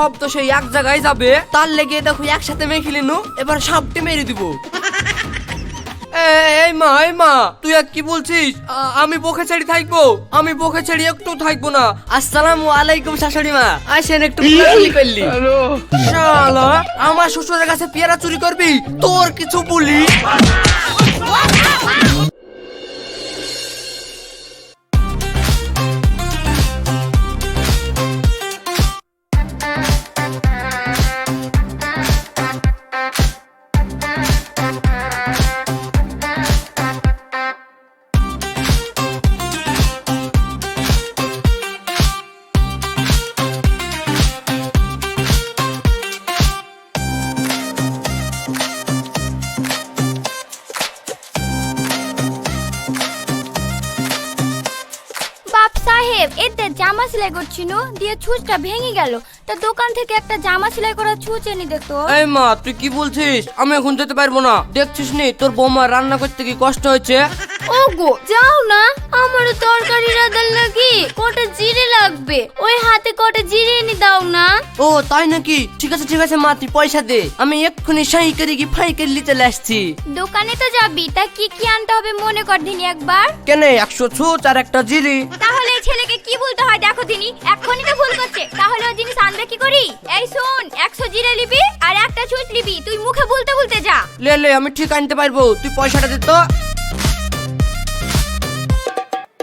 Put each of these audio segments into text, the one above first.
সব তো সেই এক জায়গায় যাবে। তার লেগে দেখো একসাথে মেখে নিনু এবার সাপটে মেরে দিব। এই মা এই মা তুই আর কি বলছিস? আমি বকে ছেড়ে থাকব আমি বকে ছেড়ে একটু থাকব না। আসসালামু আলাইকুম শাশুড়ি মা। আসেন একটু কোলাকুলি করলি। শালা আমার শ্বশুরের কাছে পেয়ারা চুরি করবি? তোর কিছু বলি। করছিল দিয়ে ছুঁচটা ভেঙে গেল। তা দোকান থেকে একটা জামা সেলাই করা ছুঁচ এনে দেখতো এই মা, তুই কি বলছিস? আমি এখন যেতে পারব না। দেখছিস নি, তোর বৌমা রান্না করতে কি কষ্ট হয়েছে? ওগো যাও না। আমার তরকারি রাঁধার লাগি কটা জিরে লাগবে। ওই হাতে কটা জিরে এনে দাও না। ও তাই নাকি? ঠিক আছে ঠিক আছে মা তুই পয়সা দে। আমি এক্ষুনি সাই করে কি ফাই করে নিতে আসছি। দোকানে তো যাবি তা কি কি আনতে হবে মনে কর দিনি একবার? কেন একশো ছুট আর একটা জিরি? তাহলে এই ছেলেকে কি বলতে হয় দেখো দিনি এক্ষুনি তো ভুল করছে। তাহলে ওই জিনিস আনবে কি করি? এই শোন একশো জিরে নিবি আর একটা ছুঁচ নিবি তুই মুখে বলতে বলতে যা। লে লে আমি ঠিক আনতে পারব তুই পয়সাটা দে তো।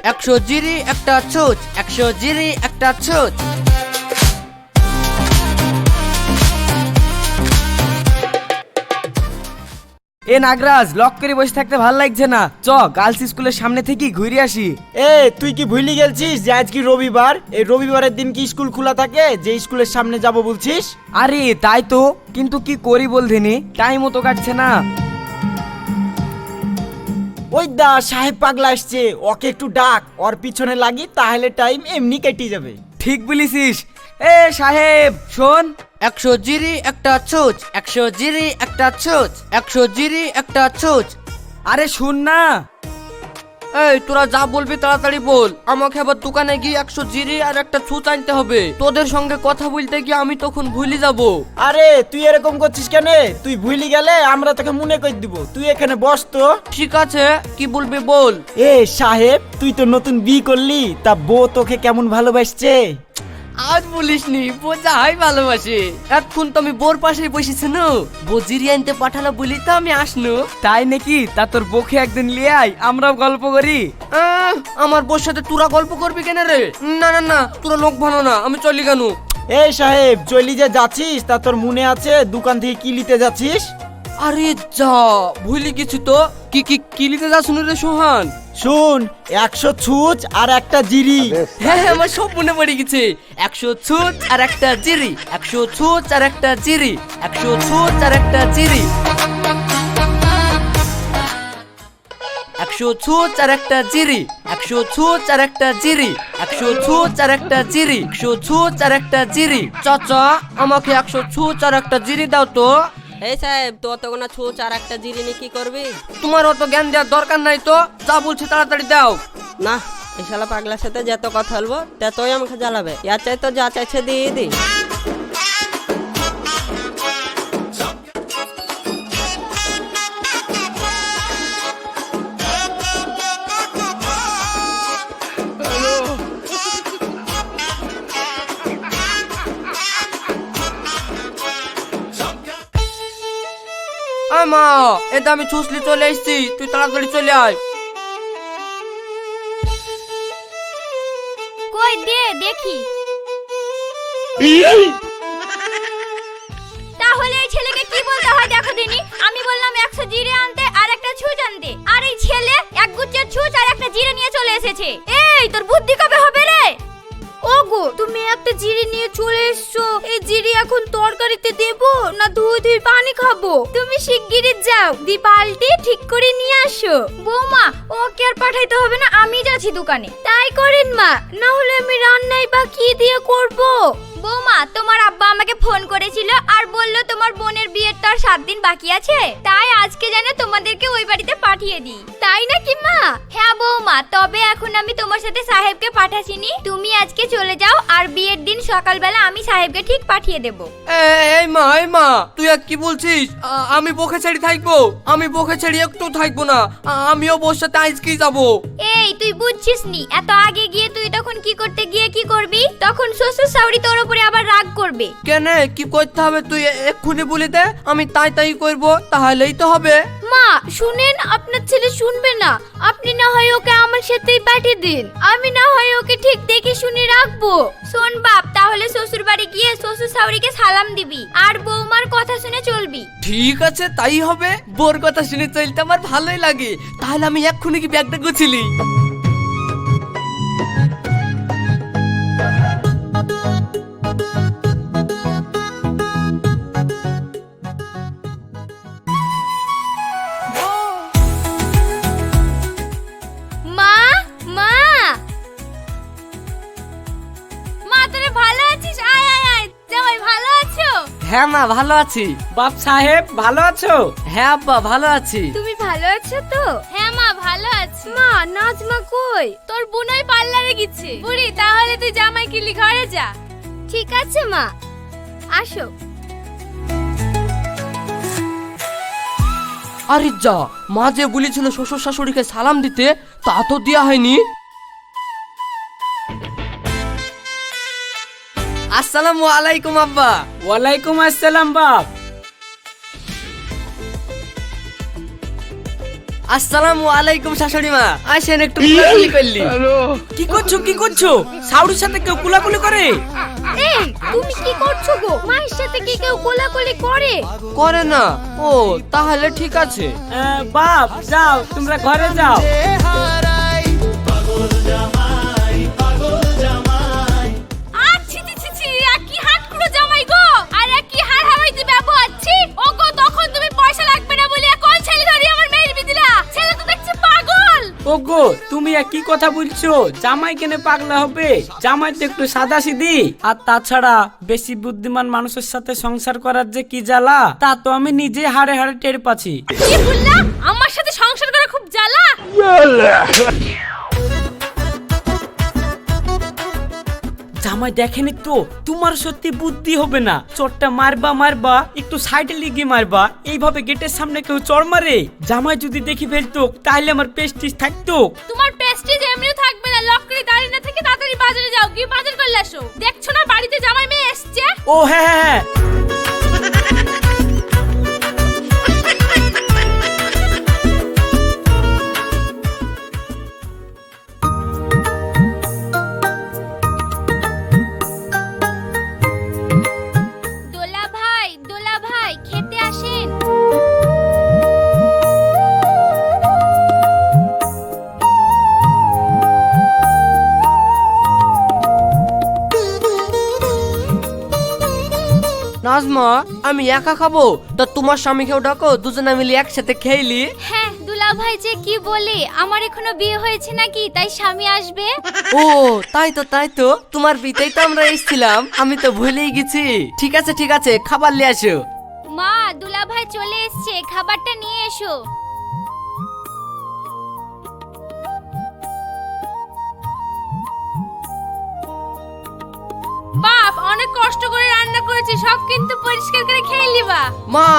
একশো জিরি একটা ছুঁচ একশো জিরি একটা ছুঁচ। এ নাগরাজ লক করে বসে থাকতে ভালো লাগছে না। চ গার্লস স্কুলের সামনে থেকে ঘুরে আসি। এ তুই কি ভুলি গেছিস যে আজ কি রবিবার? এই রবিবারের দিন কি স্কুল খোলা থাকে? যে স্কুলের সামনে যাব বলছিস? আরে তাই তো। কিন্তু কি করি বলধিনি টাইমও তো কাটছে না। ওই দা সাহেব পাগলা আসছে ওকে একটু ডাক ওর পিছনে লাগি তাহলে টাইম এমনি কেটে যাবে। ঠিক বলিসিস এ সাহেব শোন। একশো জিরি একটা ছোচ একশো জিরি একটা ছোচ একশো জিরি একটা ছোচ। আরে শুন না। এই তোরা যা বলবি তাড়াতাড়ি বল। আমাকে আবার দোকানে গিয়ে একশো জিরি আর একটা ছুঁচ আনতে হবে। তোদের সঙ্গে কথা বলতে গিয়ে আমি তখন ভুলে যাব। আরে তুই এরকম করছিস কেন? তুই ভুলি গেলে আমরা তোকে মনে করে দিব। তুই এখানে বস তো। ঠিক আছে কি বলবি বল। এ সাহেব তুই তো নতুন বি করলি তা বউ তোকে কেমন ভালোবাসছে? আজ বলিসনি বোঝা হাই ভালোবাসে। এখন তো আমি বোর পাশে বসেছি নো। বজিরি আনতে পাঠালো বলি তো আমি আসনু। তাই নাকি? তা তোর বকে একদিন লিয়ে আয় আমরাও গল্প করি। আহ, আমার বোর সাথে তোরা গল্প করবি কেন রে? না না না তোরা লোক ভালো না আমি চলি কেন? এই সাহেব চলি যে যাচ্ছিস তা তোর মনে আছে দোকান থেকে কি নিতে যাচ্ছিস? আরে যা ভুলি গেছি তো। কি কি কিলিতে যা শুনে রে সোহান? শুন একশো ছুঁচ আর একটা জিরি। হ্যাঁ হ্যাঁ আমার সব মনে পড়ে গেছে। একশো ছুঁচ আর একটা জিরি একশো ছুঁচ আর একটা জিরি একশো ছুঁচ আর একটা জিরি। একশো ছুঁচ আর একটা জিরি একশো ছুঁচ আর একটা জিরি একশো ছুঁচ আর একটা জিরি একশো ছুঁচ আর একটা জিরি। চাচা আমাকে একশো ছুঁচ আর একটা জিরি দাও তো। এই সাহেব তো অতগুলো ছুঁচ আর একটা জিরিনি কি করবি? তোমার অত জ্ঞান দেওয়ার দরকার নাই তো। যা বলছি তাড়াতাড়ি দাও। না এই শালা পাগলার সাথে যত কথা বলব ততই আমাকে জ্বালাবে। ইয়ার চাই তো যা চাইছে দিয়ে দি। মা এটা আমি ছুসলি চলে এসেছি। তুই তাড়াতাড়ি চলে আয়। কই দে দেখি। তাহলে এই ছেলেকে কি বলতে হয় দেখো দিনি? আমি বললাম একশো জিরে আনতে আর একটা ছুঁচ আনতে। আর এই ছেলে এক গুচ্ছের ছুঁচ আর একটা জিরে নিয়ে চলে এসেছে। এই তোর বুদ্ধি কবে হবে রে? ওগো, তুমি একটা জিরি নিয়ে চলে এসছো। এই জিরি এখন তরকারিতে দেব না ধুয়ে ধুই পানি খাব? তুমি শিগগিরই যাও দি বালতি ঠিক করে নিয়ে আসো। বৌমা, ওকে আর পাঠাইতে হবে না, আমি যাচ্ছি দোকানে। তাই করেন মা না হলে আমি রান্নাই বা কি দিয়ে করব? বৌমা তোমার আব্বা আমাকে ফোন করেছিল আর বলল তোমার বোনের বিয়ের তো আর সাত দিন বাকি আছে। তাই আজকে যেন তোমাদেরকে ওই বাড়িতে পাঠিয়ে দিই। তাই নাকি মা? হ্যাঁ বৌমা তবে এখন আমি তোমার সাথে সাহেবকে পাঠাচ্ছিনি। তুমি আজকে চলে যাও আর বিয়ের দিন সকালবেলা আমি সাহেবকে ঠিক পাঠিয়ে দেব। এই মা এই মা তুই আর কি বলছিস? আ- আমি বকে ছেড়ে থাকব। আমি বকে ছেড়ে একটু থাকব না। আ- আমিও বোর সাথে আজকেই যাব এই তুই বুঝছিস নি? এত আগে গিয়ে তুই তখন কি করতে গিয়ে কি করবি? তখন শ্বশুর শাশুড়ি তোর উপরে আবার রাগ করবে। কেন? কি করতে হবে তুই? এক্ষুনি বলে দে আমি তাই তাই করব তাহলেই তো হবে। মা শুনেন আপনার ছেলে শুনবে না। আপনি না হয় ওকে আমার সাথেই পাঠিয়ে দিন। আমি না হয় ওকে ঠিক দেখে শুনে রাখব। শোন বাপ তাহলে শ্বশুর বাড়ি গিয়ে শ্বশুর শাশুড়িকে সালাম দিবি আর বৌমার কথা শুনে চলবি। ঠিক আছে তাই হবে। বোর কথা শুনে চলতে আমার ভালোই লাগে। তাহলে আমি এক্ষুনি কি ব্যাগটা গুছিলি? মা ভালো আছি। বাপ সাহেব ভালো আছো? হ্যাঁ আব্বা ভালো আছি। তুমি ভালো আছো তো? হ্যাঁ মা ভালো আছি। মা নাজমা কই? তোর বোনই পার্লারে গেছে। বুড়ি তাহলে তুই জামাই কিলি ঘরে যা। ঠিক আছে মা। আসো। আরে যা মা যে বলেছিল শ্বশুর শাশুড়িকে সালাম দিতে তা তো দেওয়া হয়নি। আসসালামু আলাইকুম আব্বা। ওয়ালাইকুম আসসালাম বাপ। আসসালামু আলাইকুম শাশুড়ি মা। আসেন একটু কোলাকুলি করলি। কি করছ কি করছ? সাউরির সাথে কেউ কুলাকুলি করে? এই তুমি কি করছ গো? মায়ের সাথে কি কেউ কোলাকুলি করে? করে না। ও তাহলে ঠিক আছে। আহ, বাপ যাও তোমরা ঘরে যাও। ওগো তুমি আর কি কথা বলছো? জামাই কেনে পাগলা হবে? জামাই তো একটু সাদা সিধি আর তাছাড়া বেশি বুদ্ধিমান মানুষের সাথে সংসার করার যে কি জ্বালা তা তো আমি নিজে হাড়ে হাড়ে টের পাচ্ছি। কি বললা? আমার সাথে সংসার করা খুব জ্বালা। জামাই দেখেনি তো? তোমার সত্যি বুদ্ধি হবে না। চোরটা মারবা মারবা একটু সাইডে লিগে মারবা। এইভাবে গেটের সামনে কেউ চর মারে? জামাই যদি দেখি ফেলতো তাহলে আমার পেস্টিস থাকতো। তোমার প্রেস্টিজ এমনিও থাকবে না। লক করে দাঁড়িয়ে না থেকে তাড়াতাড়ি বাজারে যাও। গিয়ে বাজার করলে আসো। দেখছ না বাড়িতে জামাই মেয়ে এসছে? ও হ্যাঁ হ্যাঁ হ্যাঁ। নাজমা আমি একা খাব? তা তোমার স্বামীকেও ডাকো দুজনে মিলে একসাথে হ্যাঁ দুলা ভাই যে কি বলে আমার এখনও বিয়ে হয়েছে নাকি তাই স্বামী আসবে? ও তাই তো তাই তো। তোমার বিতেই তো আমরা এসেছিলাম আমি তো ভুলেই গেছি। ঠিক আছে ঠিক আছে খাবার নিয়ে আসো। মা দুলা ভাই চলে এসছে খাবারটা নিয়ে এসো। বাপ অনেক কষ্ট করে করেছি সব কিন্তু পরিষ্কার করে খেয়ে নিবা। মা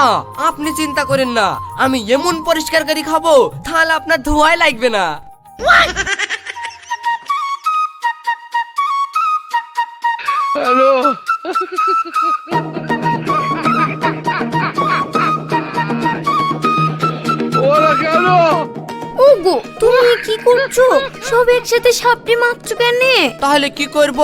আপনি চিন্তা করেন না। আমি এমন পরিষ্কার করে খাব তাহলে আপনার ধোয়াই লাগবে না। ওগো তুমি কি করছ? সব একসাথে সাপটি মারছো কেন? তাহলে কি করব?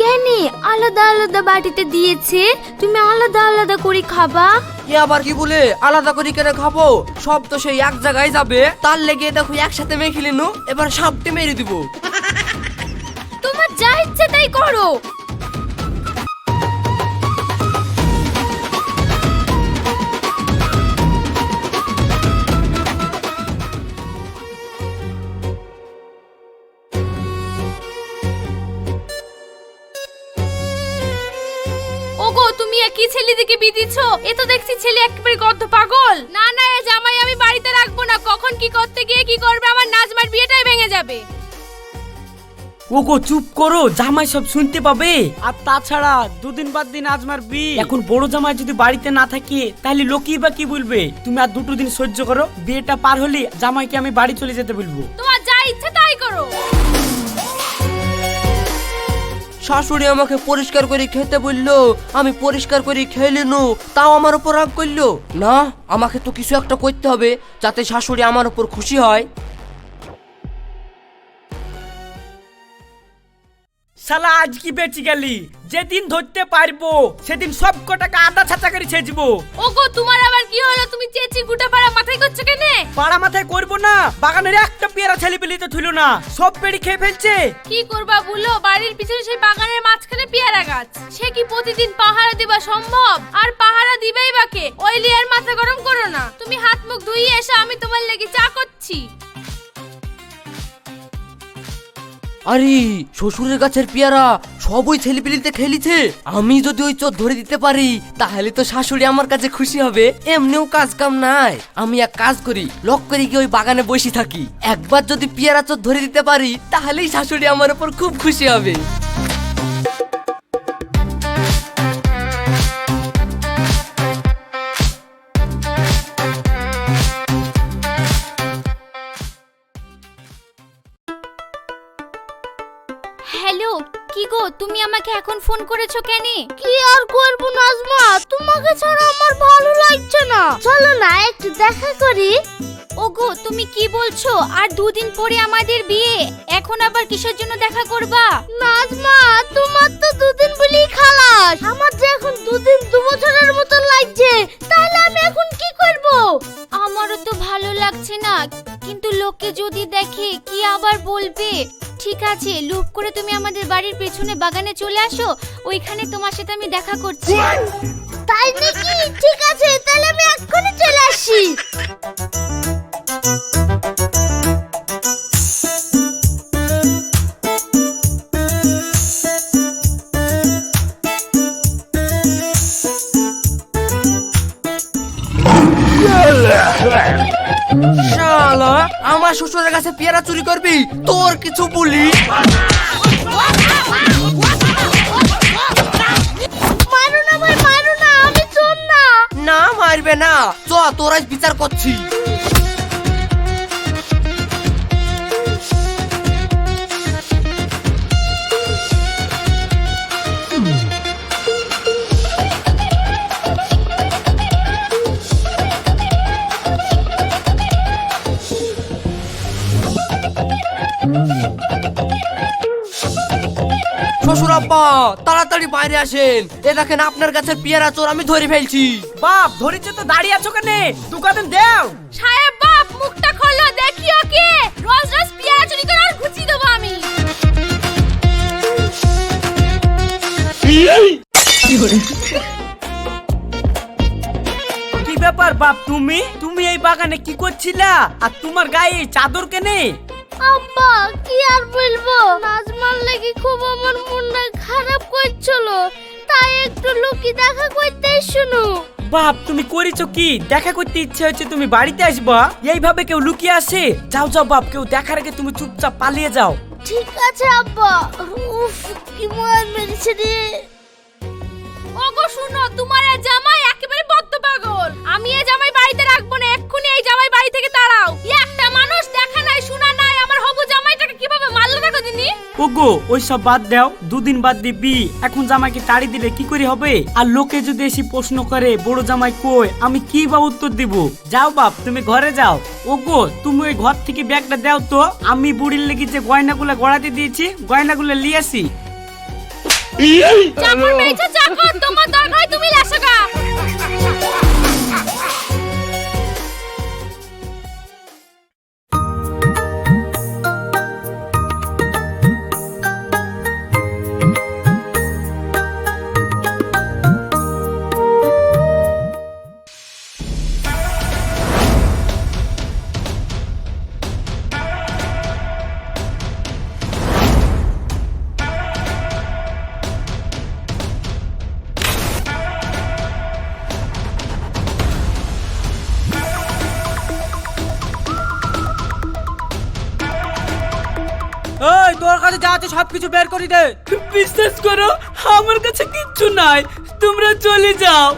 কেন আলাদা আলাদা বাটিতে দিয়েছে? তুমি আলাদা আলাদা করে খাবা। এ আবার কি বলে? আলাদা করে কেন খাব? সব তো সেই এক জায়গায় যাবে। তার লেগে দেখো একসাথে মেখে নিনু এবার সাপটি মেরে দিব। তোমার যা ইচ্ছে তাই করো। একই ছেলে দিকে বিদিছ এ তো দেখছি ছেলে একেবারে গদ্ধ পাগল। না না এ জামাই আমি বাড়িতে রাখব না। কখন কি করতে গিয়ে কি করবে আমার নাজমার বিয়েটাই ভেঙে যাবে। ওগো চুপ করো জামাই সব শুনতে পাবে। আর তাছাড়া দুদিন বাদ দিন আজমার বি এখন বড় জামাই যদি বাড়িতে না থাকে তাহলে লোকই বা কি বলবে? তুমি আর দুটো দিন সহ্য করো বিয়েটা পার হলে জামাইকে আমি বাড়ি চলে যেতে বলব। তোমার শাশুড়ি আমাকে পরিষ্কার করে খেতে বলল, আমি পরিষ্কার করে খেয়ে নু তাও আমার উপর রাগ করল। না, আমাকে তো কিছু একটা করতে হবে, যাতে শাশুড়ি আমার উপর খুশি হয়। শালা আজ কি বেঁচে গেলি। যেদিন ধরতে পারব সেদিন সব কটাকে আদা ছাতা করে ছেঁচবো। ওগো তোমার আবার কি হলো? তুমি চেঁচি গুটা পাড়া মাথায় করছ কেনে? পাড়া মাথায় করব না বাগানের একটা পেয়ারা ছেলে পেলে তো থুলো না। সব পেড়ি খেয়ে ফেলছে। কি করবা বলো? বাড়ির পিছনে সেই বাগানের মাঝখানে পেয়ারা গাছ। সে কি প্রতিদিন পাহারা দিবা সম্ভব? আর পাহারা দিবেই বাকে ওই লিয়ার মাথা গরম করো না। তুমি হাত মুখ ধুইয়ে এসো আমি তোমার লেগে চা করছি। আরে, শ্বশুরের গাছের পেয়ারা সব ওই ছেলেপিলিতে খেলিছে। আমি যদি ওই চোর ধরে দিতে পারি, তাহলে তো শাশুড়ি আমার কাছে খুশি হবে। এমনিও কাজ কাম নাই। আমি এক কাজ করি, লক করে গিয়ে ওই বাগানে বসে থাকি। একবার যদি পেয়ারা চোর ধরে দিতে পারি, তাহলেই শাশুড়ি আমার উপর খুব খুশি হবে। ফোন করেছ কেন? কি আর করব নাজমা? তোমাকে ছাড়া আমার ভালো লাগছে না। চলো না, একটু দেখা করি। ওগো, তুমি কি বলছো? আর দুদিন পরে আমাদের বিয়ে। এখন আবার কিসের জন্য দেখা করবা? নাজমা, তোমার তো দুদিন বলেই খালাস। আমার যে এখন দুদিন, দু বছরের মতো লাগছে। তাহলে আমি এখন কি করব? আমারও তো ভালো লাগছে না। কিন্তু লোকে যদি দেখে, কি আবার বলবে? ঠিক আছে লুপ করে তুমি আমাদের বাড়ির পেছনে বাগানে চলে আসো ওইখানে তোমার সাথে আমি দেখা করছি। তাই নাকি? ঠিক আছে তাহলে আমি এক্ষুনি চলে আসি। শালা আমার শ্বশুরের কাছে পেয়ারা চুরি করবি? তোর কিছু বলি? মারো না ভাই মারো না আমি চোর না। না মারবে না। চ তোরাই বিচার করছি। শ্বশুর আব্বা তাড়াতাড়ি বাইরে আসেন। এ দেখেন আপনার কাছে পেয়ারা চোর আমি ধরে ফেলছি। বাপ ধরেছে তো দাঁড়িয়ে আছো কেন? দোকানে দেও। সাহেব বাপ মুখটা খোলো দেখি ওকে রোজ রোজ পেয়ারা চুরি করে আর ঘুচি দেবো আমি। কি ব্যাপার বাপ তুমি? তুমি এই বাগানে কি করছিলা? আর তোমার গায়ে চাদর কেনে? আব্বা কি আর বলব? নাজমার লাগি খুব আমার মনটা খারাপ করছিল। তাই একটু লুকি দেখা করতে শুনু। বাপ তুমি করেছ কি? দেখা করতে ইচ্ছে হচ্ছে তুমি বাড়িতে আসবা। এইভাবে কেউ লুকিয়ে আসে? যাও যাও বাপ কেউ দেখার আগে তুমি চুপচাপ পালিয়ে যাও। ঠিক আছে আব্বা। উফ কি মার মেরেছে রে। ওগো শুনো তোমার এই জামাই একেবারে বদ্ধ পাগল। আমি এই জামাই বাড়িতে রাখব না এক্ষুনি এই জামাই বাড়ি থেকে তাড়াও একটা মানুষ দেখা নাই শোনা দিনি? ওগো ওই সব বাদ দাও দুদিন বাদ দিবি। এখন জামাইকে তাড়ি দিলে কি করে হবে? আর লোকে যদি এসে প্রশ্ন করে বড় জামাই কই? আমি কি বা উত্তর দিব? যাও বাপ তুমি ঘরে যাও। ওগো তুমি ওই ঘর থেকে ব্যাগটা দাও তো। আমি বুড়ির লেগে যে গয়নাগুলো গড়াতে দিয়েছি গয়নাগুলো নিয়ে আসি। চাকর পেয়েছ চাকর! তোমার দরকার তুমি লাসগা সব কিছু বের করে দে। বিশ্বাস করো আমার কাছে কিচ্ছু নাই। তোমরা চলে যাও।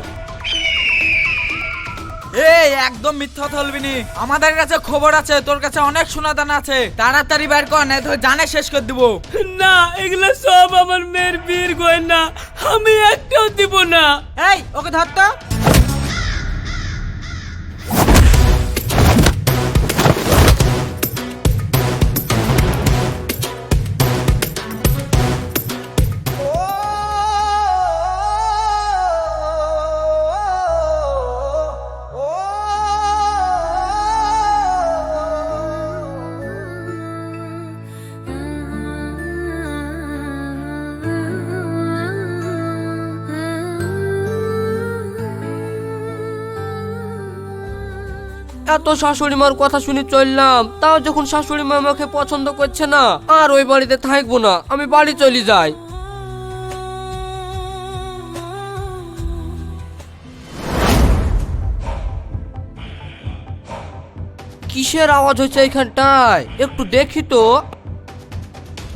এই একদম মিথ্যা বলবি নি। আমাদের কাছে খবর আছে তোর কাছে অনেক সোনাদানা আছে। তাড়াতাড়ি বের কর না তো জানে শেষ করে দিব। না এগুলো সব আমার মেয়ের বীর গয়না। আমি একটাও দিব না। এই ওকে ধর তো। এত শাশুড়ি মার কথা শুনে চললাম, তাও যখন শাশুড়ি মা আমাকে পছন্দ করছে না, আর ওই বাড়িতে থাকব না, আমি বাড়ি চলে যাই। কিসের আওয়াজ হচ্ছে এখানটায় একটু দেখি তো।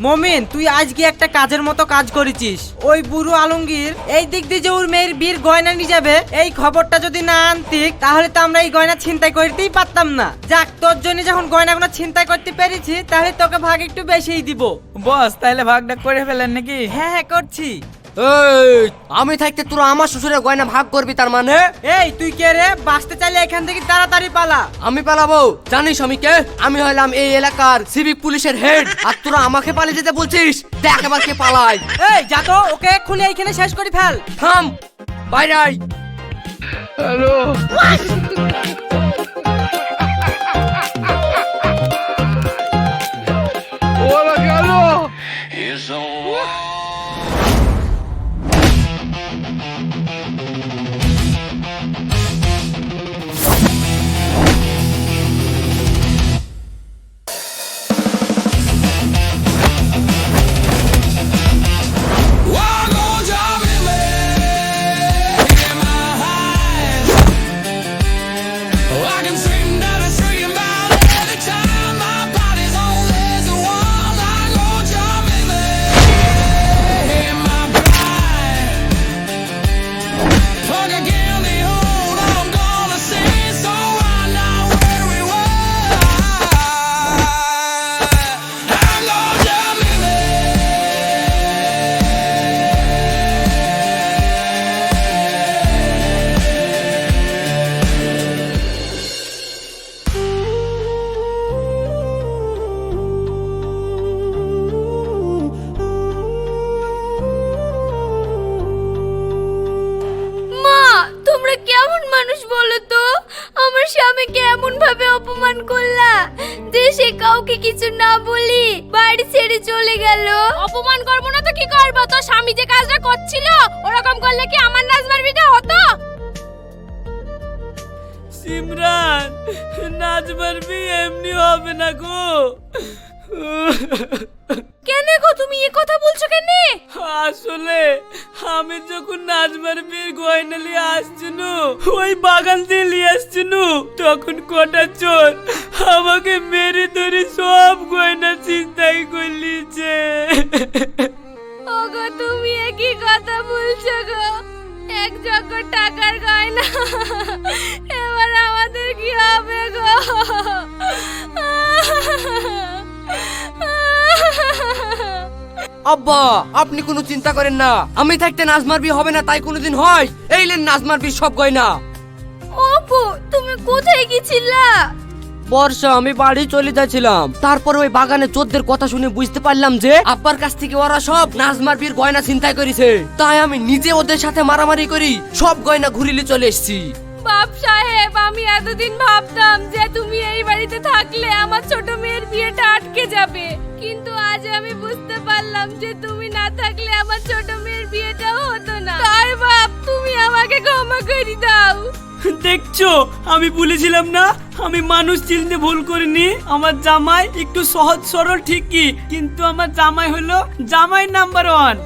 মমিন তুই আজকে একটা কাজের মতো কাজ করেছিস। ওই বুড়ো আলমগীর এই দিক দিয়ে যে ওর মেয়ের বীর গয়না নিয়ে যাবে এই খবরটা যদি না আনতিক তাহলে তো আমরা এই গয়না ছিনতাই করতেই পারতাম না। যাক তোর জন্য যখন গয়না গয়নাগুলো ছিনতাই করতে পেরেছি তাহলে তোকে ভাগ একটু বেশিই দিব। বস তাহলে ভাগটা করে ফেলেন নাকি? হ্যাঁ হ্যাঁ করছি। এই। আমি থাকতে তোরা আমার শ্বশুরের গয়না ভাগ করবি তার মানে? এই তুই কে রে? বাঁচতে চাইলে এখান থেকে তাড়াতাড়ি পালা। আমি পালাবো। জানিস আমি কে? আমি হলাম এই এলাকার সিভিক পুলিশের হেড। আর তোরা আমাকে পালিয়ে যেতে বলছিস? দেখ এবার কে পালাই এই যা তো ওকে এক্ষুনি এইখানে শেষ করে ফেল। থাম বাইরে আয়। মা অপমান করলা যে সে কাউকে কিছু না বলি বাড়ি ছেড়ে চলে গেল। অপমান করব না তো কি করব? তো স্বামী যে কাজটা করছিল ওরকম করলে কি আমার নাচ মারবিটা হতো? সিমরান নাচ মারবি এমনি হবে না গো গো। তুমি এ কথা বলছো কেন? আসলে আমি যখন নাচবার বিয়ের গয়না নিয়ে আসছিল ওই বাগান দিয়ে নিয়ে আসছিল তখন কটা চোর আমাকে মেরে ধরে সব গয়না চিন্তাই করলিছে। ওগো তুমি একই কথা বলছো গো। এক জগ টাকার গয়না এবার আমাদের কি হবে গো? আব্বা আপনি কোনো চিন্তা করেন না। আমি থাকতে নাচ মারবি হবে না তাই কোনোদিন হয়? এই লেন নাচ মারবি সব গয়না। অপু তুমি কোথায় গেছিলা? বর্ষা আমি বাড়ি চলে যাচ্ছিলাম। তারপর ওই বাগানে চোদ্দের কথা শুনে বুঝতে পারলাম যে আব্বার কাছ থেকে ওরা সব নাজমার বীর গয়না চিন্তাই করেছে। তাই আমি নিজে ওদের সাথে মারামারি করি সব গয়না ঘুরিলে চলে এসেছি। বাপ সাহেব, আমি এতদিন ভাবতাম যে তুমি এই বাড়িতে থাকলে আমার ছোট মেয়ের বিয়েটা আটকে যাবে। কিন্তু আজ আমি বুঝতে পারলাম যে তুমি না থাকলে আমার ছোট মেয়ের বিয়েটাও হতো না। তাই বাপ, তুমি আমাকে ক্ষমা করে দাও। দেখছ, আমি বলেছিলাম না, আমি মানুষ চিনতে ভুল করিনি। আমার জামাই একটু সহজ সরল ঠিকই, কিন্তু আমার জামাই হলো জামাই নাম্বার ওয়ান